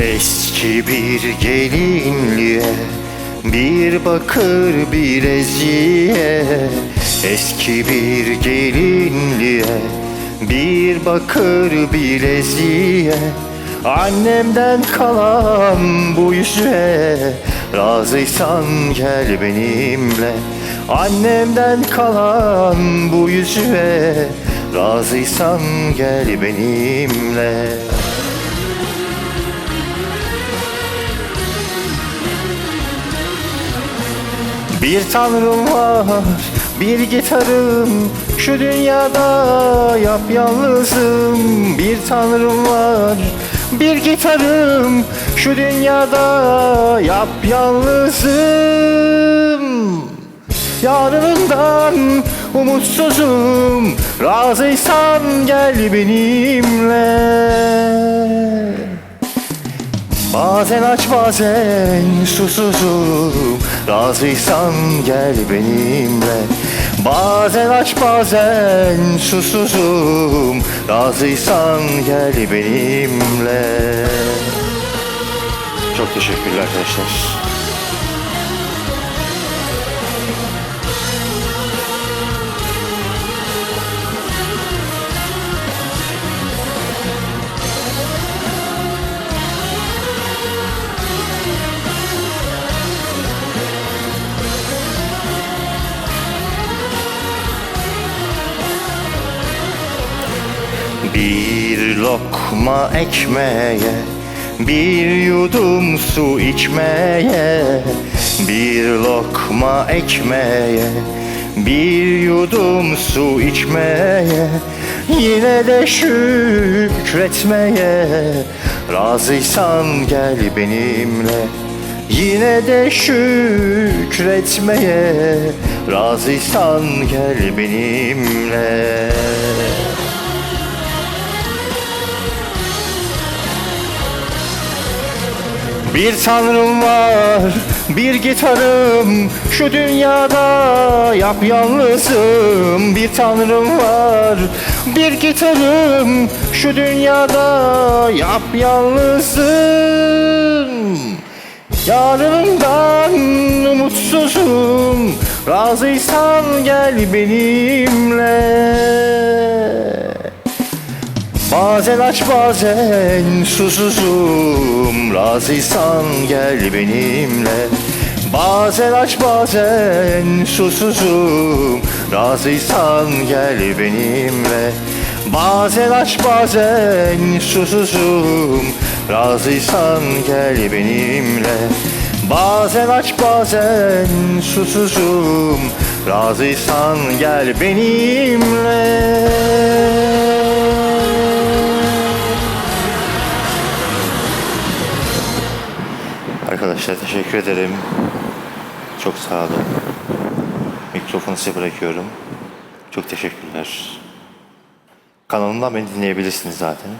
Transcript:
Eski bir gelinliğe Bir bakır bileziğe Eski bir gelinliğe Bir bakır bileziğe Annemden kalan bu yüzüğe Razıysan gel benimle. Annemden kalan bu yüzüğe Razıysan gel benimle Bir tanrım var, bir gitarım Şu dünyada yapyalnızım Bir tanrım var, bir gitarım Şu dünyada yapyalnızım Yarınından umutsuzum Razıysan gel benimle. Bazen aç bazen susuzum Razıysan gel benimle. Bazen aç bazen susuzum. Razıysan gel benimle. Çok teşekkürler arkadaşlar. Bir lokma ekmeğe Bir yudum su içmeye. Bir lokma ekmeğe Bir yudum su içmeye. Yine de şükretmeye. Razıysan gel benimle. Yine de şükretmeye. Razıysan gel benimle Bir tanrım var, bir gitarım. Şu dünyada yapyalnızım Bir tanrım var, bir gitarım. Şu dünyada yapyalnızım Yarından umutsuzum. Razıysan gel benimle Bazen aç bazen susuzum. Razıysan gel benimle. Bazen aç bazen susuzum. Razıysan gel benimle. Bazen aç bazen susuzum. Razıysan gel benimle. Bazen aç bazen susuzum. Razıysan gel benimle Arkadaşlar teşekkür ederim. Çok sağ olun. Mikrofonu size bırakıyorum. Çok teşekkürler. Kanalımdan beni dinleyebilirsiniz zaten.